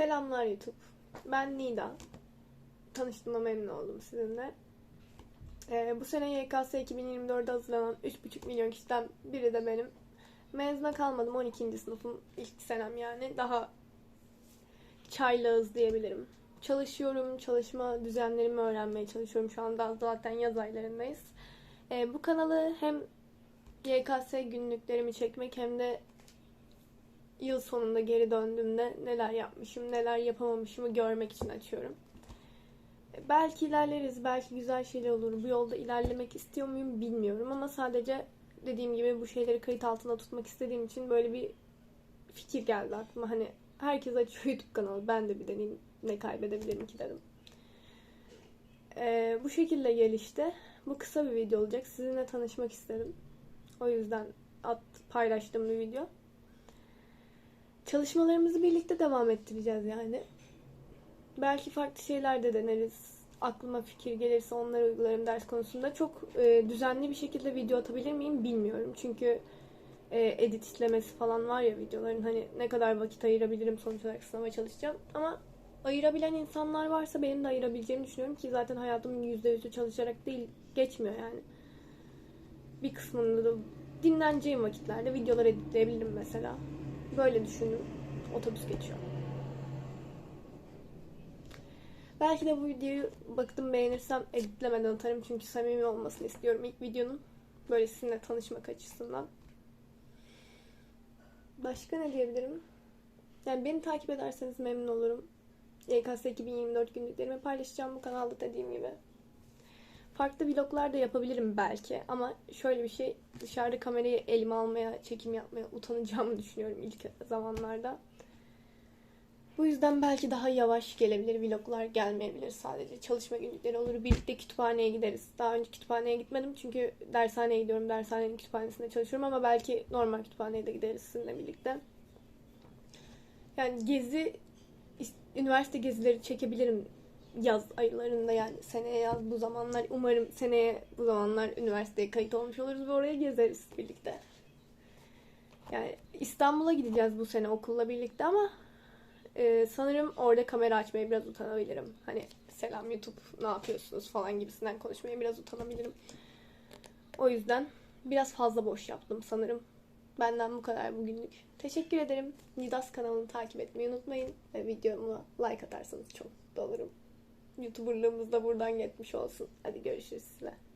Selamlar YouTube. Ben Nida. Tanıştığıma memnun oldum sizinle. Ee, bu sene YKS 2024'de hazırlanan 3,5 milyon kişiden biri de benim. Mezuna kalmadım 12. sınıfım ilk senem yani. Daha çaylağız diyebilirim. Çalışıyorum, çalışma düzenlerimi öğrenmeye çalışıyorum. Şu anda zaten yaz aylarındayız. Ee, bu kanalı hem YKS günlüklerimi çekmek hem de yıl sonunda geri döndüğümde neler yapmışım, neler yapamamışımı görmek için açıyorum. E, Belki ilerleriz, belki güzel şeyler olur. Bu yolda ilerlemek istiyor muyum bilmiyorum ama sadece dediğim gibi bu şeyleri kayıt altında tutmak istediğim için böyle bir fikir geldi aklıma. Hani herkes açıyor YouTube kanalı, ben de bir deneyim ne kaybedebilirim ki dedim. Ee, bu şekilde gelişti. Bu kısa bir video olacak. Sizinle tanışmak istedim. O yüzden at, paylaştığım bir video. Çalışmalarımızı birlikte devam ettireceğiz yani. Belki farklı şeyler de deneriz. Aklıma fikir gelirse onları uygularım ders konusunda. Çok e, düzenli bir şekilde video atabilir miyim bilmiyorum. Çünkü e, edit işlemesi falan var ya videoların. Hani ne kadar vakit ayırabilirim sonuç olarak sınava çalışacağım. Ama ayırabilen insanlar varsa benim de ayırabileceğimi düşünüyorum ki zaten hayatımın %100'ü çalışarak değil geçmiyor yani. Bir kısmında da dinleneceğim vakitlerde videolar editleyebilirim mesela. Böyle düşündüm. Otobüs geçiyor. Belki de bu videoyu baktım beğenirsem editlemeden atarım çünkü samimi olmasını istiyorum ilk videonun. Böyle sizinle tanışmak açısından. Başka ne diyebilirim? Yani beni takip ederseniz memnun olurum. YKS 2024 günlüklerimi paylaşacağım bu kanalda dediğim gibi. Farklı vloglar da yapabilirim belki ama şöyle bir şey dışarıda kamerayı elime almaya, çekim yapmaya utanacağımı düşünüyorum ilk zamanlarda. Bu yüzden belki daha yavaş gelebilir vloglar gelmeyebilir sadece. Çalışma günlükleri olur. Birlikte kütüphaneye gideriz. Daha önce kütüphaneye gitmedim çünkü dershaneye gidiyorum. Dershanenin kütüphanesinde çalışıyorum ama belki normal kütüphaneye de gideriz sizinle birlikte. Yani gezi, üniversite gezileri çekebilirim yaz aylarında yani seneye yaz bu zamanlar umarım seneye bu zamanlar üniversiteye kayıt olmuş oluruz ve oraya gezeriz birlikte. Yani İstanbul'a gideceğiz bu sene okulla birlikte ama e, sanırım orada kamera açmaya biraz utanabilirim. Hani selam YouTube ne yapıyorsunuz falan gibisinden konuşmaya biraz utanabilirim. O yüzden biraz fazla boş yaptım sanırım. Benden bu kadar bugünlük. Teşekkür ederim. Nidas kanalını takip etmeyi unutmayın. Ve videoma like atarsanız çok mutlu olurum. YouTuber'lığımız da buradan geçmiş olsun. Hadi görüşürüz sizle.